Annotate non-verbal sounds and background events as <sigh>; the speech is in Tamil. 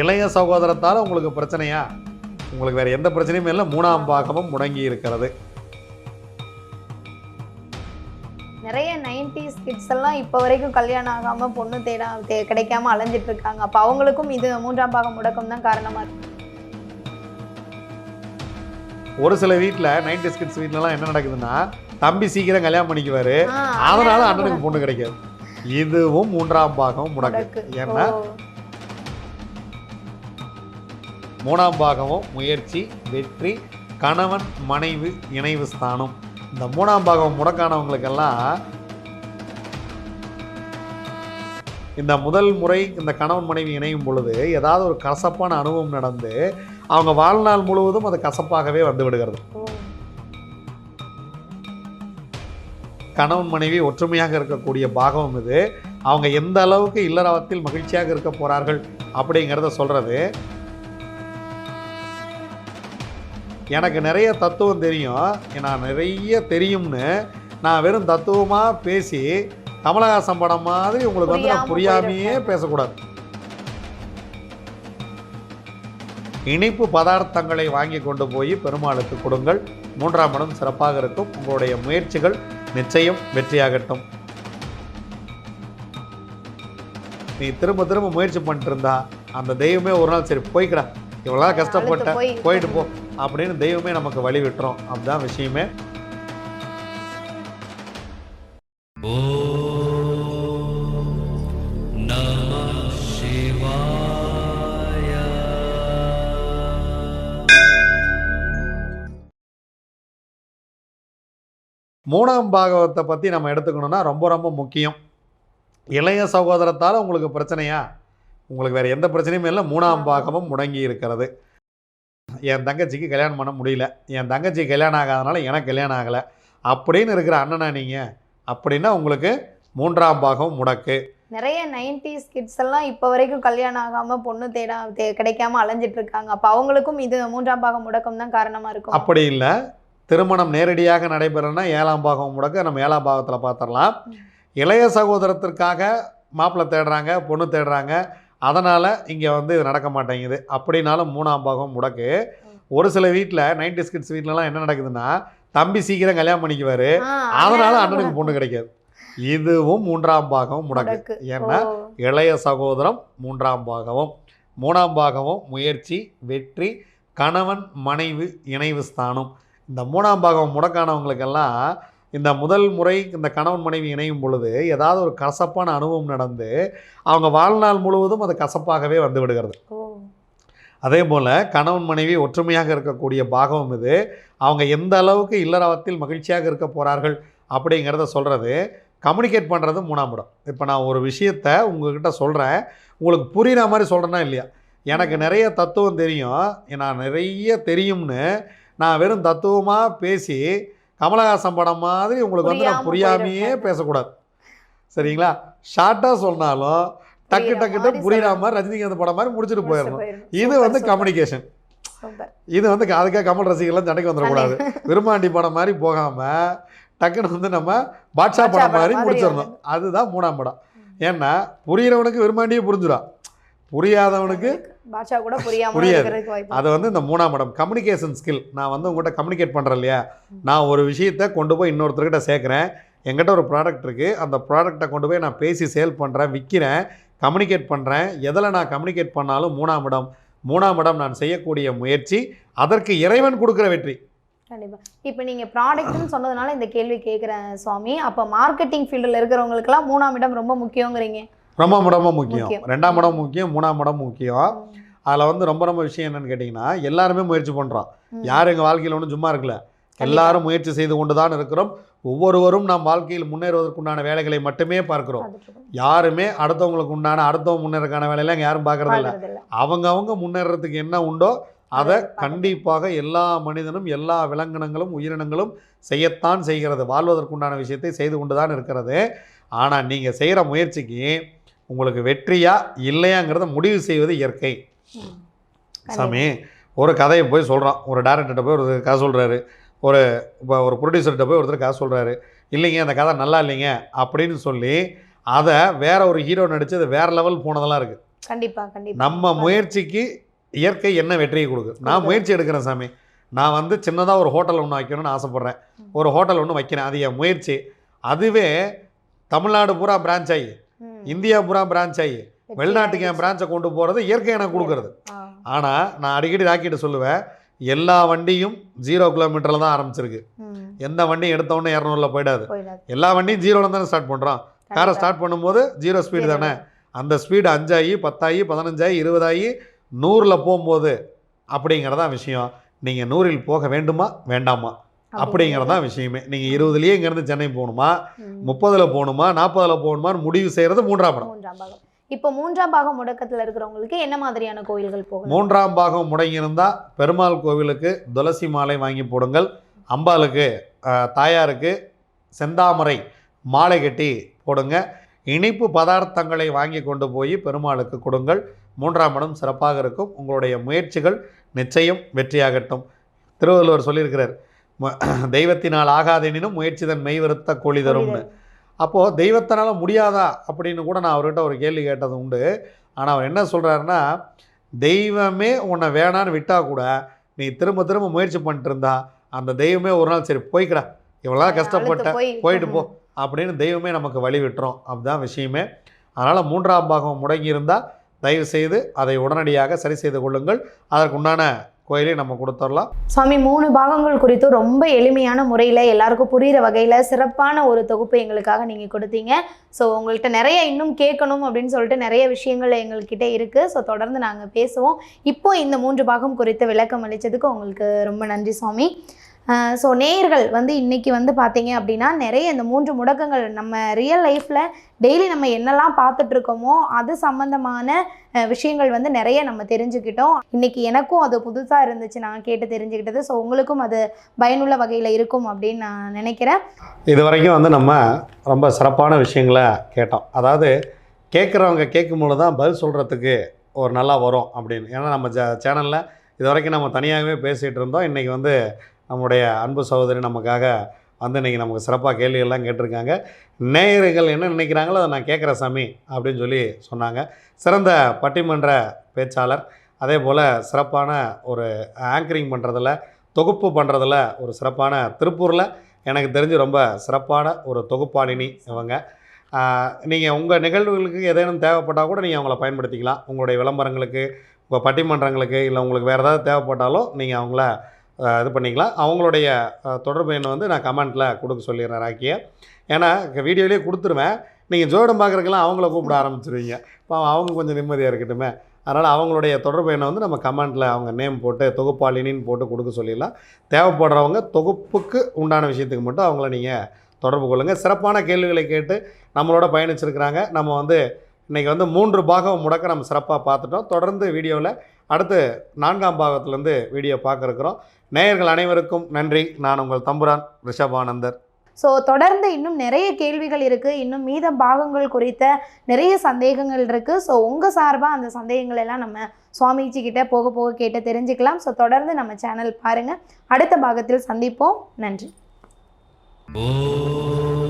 இளைய சகோதரத்தால் உங்களுக்கு பிரச்சனையா? உங்களுக்கு வேற எந்த பிரச்சனையும் இல்லை. மூணாம் பாகமும் முடங்கி இருக்கிறது. நிறைய நைன்டிஸ் கிட்ஸ் எல்லாம் இப்போ வரைக்கும் கல்யாணம் ஆகாம பொண்ணு தேட கிடைக்காம அலைஞ்சிட்டு இருக்காங்க. அப்ப அவங்களுக்கும் இது மூன்றாம் பாகம் முடக்கம் தான் காரணமா இருக்கு. ஒரு சில வீட்டில் நைன்டி கிட்ஸ் வீட்லலாம் என்ன நடக்குதுன்னா தம்பி சீக்கிரம் கல்யாணம் பண்ணிக்குவாரு. அதனால அண்ணனுக்கு பொண்ணு கிடைக்காது. இதுவும் மூன்றாம் பாகம் முடக்கு. ஏன்னா மூணாம் பாகமும் முயற்சி வெற்றி கணவன் மனைவி இணைவு ஸ்தானம். இந்த மூணாம் பாகம் முடக்கானவங்களுக்கெல்லாம் இந்த முதல் முறை இந்த கணவன் மனைவி இணையும் பொழுது ஏதாவது ஒரு கசப்பான அனுபவம் நடந்து அவங்க வாழ்நாள் முழுவதும் அது கசப்பாகவே வந்து விடுகிறது. கணவன் மனைவி ஒற்றுமையாக இருக்கக்கூடிய பாகம் இது. அவங்க எந்த அளவுக்கு இல்லறவத்தில் மகிழ்ச்சியாக இருக்க போறார்கள் அப்படிங்கிறத சொல்றது. எனக்கு நிறைய தத்துவம் தெரியும். நான் நிறைய தெரியும்னு நான் வெறும் தத்துவமாக பேசி கமலஹாசன் படம் மாதிரி உங்களுக்கு வந்து நான் புரியாம புரியாமையே பேசக்கூடாது. இனிப்பு பதார்த்தங்களை வாங்கி கொண்டு போய் பெருமாளுக்கு கொடுங்கள். மூன்றாம் இடம் சிறப்பாக இருக்கும். உங்களுடைய முயற்சிகள் நிச்சயம் வெற்றியாகட்டும். நீ திரும்ப திரும்ப முயற்சி பண்ணிட்டு இருந்தா அந்த தெய்வமே ஒரு நாள் சரி போய்க்கடா இவ்வளோ கஷ்டப்பட்ட போயிட்டு போ. அப்படின்னு தெய்வமே நமக்கு வழி விட்டுரும் அதுதான் விஷயமே. மூணாம் பாகவத்தை பற்றி நம்ம எடுத்துக்கணும்னா ரொம்ப ரொம்ப முக்கியம். இளைய சகோதரத்தால் உங்களுக்கு பிரச்சனையா? உங்களுக்கு வேறு எந்த பிரச்சனையும் இல்லை. மூணாம் பாகமும் முடங்கி இருக்கிறது. என் தங்கச்சிக்கு கல்யாணம் பண்ண முடியல. என் தங்கச்சி கல்யாணம் ஆகாதனால எனக்கு கல்யாணம் ஆகலை. அப்படின்னு இருக்கிற அண்ணனா நீங்கள் அப்படின்னா உங்களுக்கு மூன்றாம் பாகம் முடக்கு. நிறைய நைன்டிஸ் கிட்ஸ் எல்லாம் இப்போ வரைக்கும் கல்யாணம் ஆகாம பொண்ணு தேட கிடைக்காம அலைஞ்சிட்டு இருக்காங்க. அப்ப அவங்களுக்கும் இது மூன்றாம் பாகம் முடக்கம் தான் காரணமா இருக்கும். அப்படி இல்லை. திருமணம் நேரடியாக நடைபெறணும்னா ஏழாம் பாகம் முடக்க. நம்ம ஏழாம் பாகத்தில் பார்த்துடலாம் இளைய சகோதரத்திற்காக மாப்பிள்ளை தேடுறாங்க பொண்ணு தேடுறாங்க. அதனால் இங்கே வந்து இது நடக்க மாட்டேங்குது. அப்படின்னாலும் மூணாம் பாகம் முடக்கு. ஒரு சில வீட்டில் நைன்டி கிட்ஸ் வீட்லலாம் என்ன நடக்குதுன்னா தம்பி சீக்கிரம் கல்யாணம் பண்ணிக்குவாரு. அதனால அண்ணனுக்கு பொண்ணு கிடைக்காது. இதுவும் மூன்றாம் பாகம் முடக்கு. ஏன்னா இளைய சகோதரம் மூன்றாம் பாகமும் மூணாம் பாகமும் முயற்சி வெற்றி கணவன் மனைவி இணைவு ஸ்தானம். இந்த மூணாம் பாகம் முடக்கானவங்களுக்கெல்லாம் இந்த முதல் முறை இந்த கணவன் மனைவி இணையும் பொழுது ஏதாவது ஒரு கசப்பான அனுபவம் நடந்து அவங்க வாழ்நாள் முழுவதும் அது கசப்பாகவே வந்து விடுகிறது. அதே போல் கணவன் மனைவி ஒற்றுமையாக இருக்கக்கூடிய பாகம் இது. அவங்க எந்த அளவுக்கு இல்லறவத்தில் மகிழ்ச்சியாக இருக்க போகிறார்கள் அப்படிங்கிறத சொல்கிறது கம்யூனிகேட் பண்ணுறது மூணாம் இடம். இப்போ நான் ஒரு விஷயத்த உங்ககிட்ட சொல்கிறேன் உங்களுக்கு புரிகிற மாதிரி சொல்கிறேன்னா இல்லையா? எனக்கு நிறைய தத்துவம் தெரியும். நான் நிறைய தெரியும்னு நான் வெறும் தத்துவமாக பேசி கமலஹாசன் படம் மாதிரி உங்களுக்கு வந்து நான் புரியாம புரியாமையே. பேசக்கூடாது. சரிங்களா? ஷார்ட்டாக சொன்னாலும் டக்கு மாதிரி புரியுற. மாதிரி ரஜினிகாந்த் படம் மாதிரி முடிச்சுட்டு போயிடணும். இது வந்து கம்யூனிகேஷன். இது வந்து அதுக்காக கமல் ரசிகர்லாம் சண்டைக்கு வந்துடக்கூடாது. <laughs> விரும்மாண்டி படம் மாதிரி போகாமல் டக்குன்னு வந்து நம்ம பாட்ஷா படம் மாதிரி முடிச்சிடணும். அதுதான் மூணாம் படம். ஏன்னா புரியிறவனுக்கு விரும்மாண்டியே புரிஞ்சிடும் புரியாதவனுக்கு பாட்ஷா கூட புரியாம புரியாது. இருக்கிறதுக்கு அது வந்து இந்த மூணாம் இடம் கம்யூனிகேஷன் ஸ்கில் நான் வந்து உங்கள்கிட்ட கம்யூனிகேட் பண்ணுறேன் இல்லையா? நான் ஒரு விஷயத்தை கொண்டு போய் இன்னொருத்தர்கிட்ட சேர்க்குறேன். என்கிட்ட ஒரு ப்ராடக்ட் இருக்குது அந்த ப்ராடக்ட்டை கொண்டு போய் நான் பேசி சேல் பண்ணுறேன் விற்கிறேன் கம்யூனிகேட் பண்ணுறேன் எதில் நான் கம்யூனிகேட் பண்ணாலும் மூணாம் இடம் மூணாம் இடம் நான் செய்யக்கூடிய முயற்சி அதற்கு இறைவன் கொடுக்குற வெற்றி. கண்டிப்பா. இப்போ நீங்க ப்ராடக்ட்னு சொன்னதுனால இந்த கேள்வி கேட்குறேன் சுவாமி. அப்போ மார்க்கெட்டிங் ஃபீல்டில் இருக்கிறவங்களுக்குலாம் மூணாம் இடம் ரொம்ப முக்கியங்கிறீங்க. ரொம்ப இடமும் முக்கியம். ரெண்டாம் இடம் முக்கியம் மூணாம் இடம் முக்கியம். அதில் வந்து ரொம்ப ரொம்ப விஷயம் என்னன்னு கேட்டிங்கன்னா எல்லாருமே முயற்சி பண்ணுறோம். யாரும் எங்கள் வாழ்க்கையில் ஒன்றும் சும்மா இருக்கல. எல்லாரும் முயற்சி செய்து கொண்டு தான் இருக்கிறோம். ஒவ்வொருவரும் நம் வாழ்க்கையில் முன்னேறுவதற்குண்டான வேலைகளை மட்டுமே பார்க்கிறோம். யாருமே அடுத்தவங்களுக்கு உண்டான அடுத்தவங்க முன்னேறக்கான வேலையெல்லாம் இங்க யாரும் பார்க்கறது இல்ல. அவங்க அவங்க முன்னேறதுக்கு என்ன உண்டோ அதை கண்டிப்பாக எல்லா மனிதனும் எல்லா விலங்கினங்களும் உயிரினங்களும் செய்யத்தான் செய்கிறது. வாழ்வதற்குண்டான விஷயத்தை செய்து கொண்டு தான் இருக்கிறது. ஆனால் நீங்கள் செய்கிற முயற்சிக்கு உங்களுக்கு வெற்றியா இல்லையாங்கிறத முடிவு செய்வது இயற்கை. சாமி ஒரு கதையை போய் சொல்கிறான் ஒரு டேரக்டர்கிட்ட போய் ஒரு கதை சொல்கிறாரு ஒரு இப்போ ஒரு ப்ரொடியூசர்கிட்ட போய் ஒருத்தர் கதை சொல்கிறாரு இல்லைங்க அந்த கதை நல்லா இல்லைங்க அப்படின்னு சொல்லி அதை வேற ஒரு ஹீரோ நடித்து அது வேற லெவல் போனதெல்லாம் இருக்குது கண்டிப்பா கண்டிப்பா. நம்ம முயற்சிக்கு இயற்கை என்ன வெற்றியை கொடுக்குது நான். முயற்சி எடுக்கிறேன் சாமி. நான் வந்து சின்னதாக ஒரு ஹோட்டல் ஒன்று வைக்கணும்னு ஆசைப்பட்றேன். ஒரு ஹோட்டல் ஒன்று வைக்கிறேன். அது என் முயற்சி. அதுவே தமிழ்நாடு பூரா பிரான்ச் ஆகி. இந்தியா பூரா பிரான்ச் ஆகி வெளிநாட்டுக்கு என். பிரான்ச்சை கொண்டு போகிறது இயற்கை எனக்கு கொடுக்குறது. ஆனால் நான் அடிக்கடி ராக்கிட்டு சொல்லுவேன் எல்லா வண்டியும் ஜீரோ கிலோமீட்டரில் தான் ஆரம்பிச்சிருக்கு. எந்த வண்டியும் எடுத்தவொடனே இரநூறுல போயிடாது. எல்லா வண்டியும் ஜீரோவில் தானே ஸ்டார்ட் பண்ணுறோம் காரை. ஸ்டார்ட் பண்ணும்போது ஜீரோ ஸ்பீடு தானே. அந்த ஸ்பீடு அஞ்சாகி பத்தாகி பதினஞ்சாகி இருபதாகி நூறில் போகும்போது அப்படிங்கிறதான் விஷயம். நீங்கள் நூறில் போக வேண்டுமா? வேண்டாமா? அப்படிங்கிறதான் விஷயமே. நீங்கள் இருபதுலேயே இங்கேருந்து சென்னை போகணுமா. முப்பதில் போகணுமா? நாற்பதில் போகணுமான்னு முடிவு செய்கிறது மூன்றாம் படம் மூன்றாம் பாகம். இப்போ மூன்றாம் பாகம் முடக்கத்துல இருக்கிறவங்களுக்கு என்ன மாதிரியான கோயில்கள் போகணும்? மூன்றாம் பாகம் முடங்கியிருந்தா பெருமாள் கோவிலுக்கு துளசி மாலை வாங்கி போடுங்கள். அம்பாளுக்கு தாயாருக்கு செந்தாமரை மாலை கட்டி போடுங்க. இனிப்பு பதார்த்தங்களை வாங்கி கொண்டு போய் பெருமாளுக்கு கொடுங்கள். மூன்றாம் இடம் சிறப்பாக இருக்கும். உங்களுடைய முயற்சிகள் நிச்சயம் வெற்றியாகட்டும். திருவள்ளுவர் சொல்லியிருக்கிறார் <clears throat> தெய்வத்தினால் ஆகாதெனினும் முயற்சி தன் மெய் வருத்த கோழி தரும்னு அப்போது தெய்வத்தினால முடியாதா அப்படின்னு கூட நான் அவர்கிட்ட ஒரு கேள்வி கேட்டது உண்டு. ஆனால் அவர் என்ன சொல்கிறாருன்னா தெய்வமே உன்னை வேணான்னு விட்டால் கூட நீ திரும்ப திரும்ப முயற்சி பண்ணிட்டு இருந்தா அந்த தெய்வமே ஒரு நாள் சரி போய்க்கடா. இவ்வளோ கஷ்டப்பட்ட அழுத்து போய் போயிட்டு போ. அப்படின்னு தெய்வமே நமக்கு வழி விட்டுரும். அதுதான் விஷயமே. அதனால் மூன்றாம் பாகம் முடங்கியிருந்தால் தயவு செய்து அதை உடனடியாக சரி செய்து கொள்ளுங்கள். அதற்கு கோயிலையும் நம்ம கொடுத்துடலாம். சுவாமி மூணு பாகங்கள் குறித்து ரொம்ப எளிமையான முறையில் எல்லாருக்கும் புரிகிற வகையில் சிறப்பான ஒரு தொகுப்பு எங்களுக்காக நீங்கள் கொடுத்தீங்க. ஸோ உங்கள்கிட்ட நிறைய இன்னும் கேட்கணும் அப்படின்னு சொல்லிட்டு நிறைய விஷயங்கள் எங்கள்கிட்ட இருக்குது ஸோ தொடர்ந்து நாங்கள் பேசுவோம். இப்போ இந்த மூன்று பாகம் குறித்து விளக்கம் அளித்ததுக்கு உங்களுக்கு ரொம்ப நன்றி சுவாமி. ஸோ நேயர்கள் வந்து இன்றைக்கி வந்து பார்த்தீங்க அப்படின்னா நிறைய இந்த மூன்று முடக்கங்கள் நம்ம ரியல் லைஃப்பில் டெய்லி நம்ம என்னெல்லாம் பார்த்துட்ருக்கோமோ அது சம்மந்தமான விஷயங்கள் வந்து நிறைய நம்ம தெரிஞ்சுக்கிட்டோம். இன்றைக்கி எனக்கும் அது புதுசாக இருந்துச்சு நான் கேட்டு தெரிஞ்சுக்கிட்டது. ஸோ உங்களுக்கும் அது பயனுள்ள வகையில் இருக்கும் அப்படின்னு நான் நினைக்கிறேன். இது வரைக்கும் வந்து நம்ம ரொம்ப சிறப்பான விஷயங்களை கேட்டோம். அதாவது கேட்குறவங்க கேட்கும்போது தான் பதில் சொல்கிறதுக்கு ஒரு நல்லா வரும் அப்படின்னு. ஏன்னா நம்ம ஜ சேனலில் இது வரைக்கும் நம்ம தனியாகவே பேசிகிட்டு இருந்தோம். இன்றைக்கி வந்து நம்முடைய அன்பு சகோதரி நமக்காக வந்து இன்றைக்கி நமக்கு சிறப்பாக கேள்விகள்லாம் கேட்டிருக்காங்க. நேயர்கள் என்ன நினைக்கிறாங்களோ அதை நான் கேட்குற சாமி அப்படின்னு சொல்லி சொன்னாங்க. சிறந்த பட்டிமன்ற பேச்சாளர் அதே போல் சிறப்பான ஒரு ஆங்கரிங் பண்ணுறதில் தொகுப்பு பண்ணுறதில் ஒரு சிறப்பான திருப்பூரில் எனக்கு தெரிஞ்சு ரொம்ப சிறப்பான ஒரு தொகுப்பாளினி இவங்க. நீங்கள் உங்கள் நிகழ்வுகளுக்கு ஏதேனும் தேவைப்பட்டால் கூட நீங்கள் அவங்கள பயன்படுத்திக்கலாம். உங்களுடைய விளம்பரங்களுக்கு உங்கள் பட்டிமன்றங்களுக்கு இல்லை உங்களுக்கு வேறு ஏதாவது தேவைப்பட்டாலும் நீங்கள் அவங்கள இது பண்ணிக்கலாம். அவங்களுடைய தொடர்பு எண்ணை வந்து நான் கமெண்ட்டில் கொடுக்க சொல்லிடுறேன் ராக்கியை. ஏன்னா வீடியோலேயே கொடுத்துருவேன். நீங்கள் ஜோடம் பார்க்குறக்கெல்லாம் அவங்கள கூப்பிட ஆரம்பிச்சிருவீங்க. இப்போ அவங்க கொஞ்சம் நிம்மதியாக இருக்கட்டுமே. அதனால் அவங்களுடைய தொடர்பு எண்ணை வந்து நம்ம கமெண்ட்டில் அவங்க நேம் போட்டு தொகுப்பாளினின்னு போட்டு கொடுக்க சொல்லிடலாம். தேவைப்படுறவங்க தொகுப்புக்கு உண்டான விஷயத்துக்கு மட்டும் அவங்கள நீங்கள் தொடர்பு கொள்ளுங்கள் சிறப்பான கேள்விகளை கேட்டு நம்மளோட பயணிச்சிருக்கிறாங்க. நம்ம வந்து இன்றைக்கி வந்து மூன்று பாகம் முடக்க நம்ம சிறப்பாக பார்த்துட்டோம். தொடர்ந்து வீடியோவில் அடுத்து நான்காம் பாகத்துலேருந்து வீடியோ பார்க்க இருக்கிறோம் நேயர்கள் அனைவருக்கும் நன்றி. நான் உங்கள் தம்புரான் ரிஷபானந்தர். ஸோ தொடர்ந்து இன்னும் நிறைய கேள்விகள் இருக்குது இன்னும் மீத பாகங்கள் குறித்த நிறைய சந்தேகங்கள் இருக்குது ஸோ உங்கள் சார்பாக அந்த சந்தேகங்கள் எல்லாம் நம்ம சுவாமிஜி கிட்ட போக போக கேட்டு தெரிஞ்சுக்கலாம். ஸோ தொடர்ந்து நம்ம சேனல் பாருங்கள் அடுத்த பாகத்தில் சந்திப்போம். நன்றி. ஓம்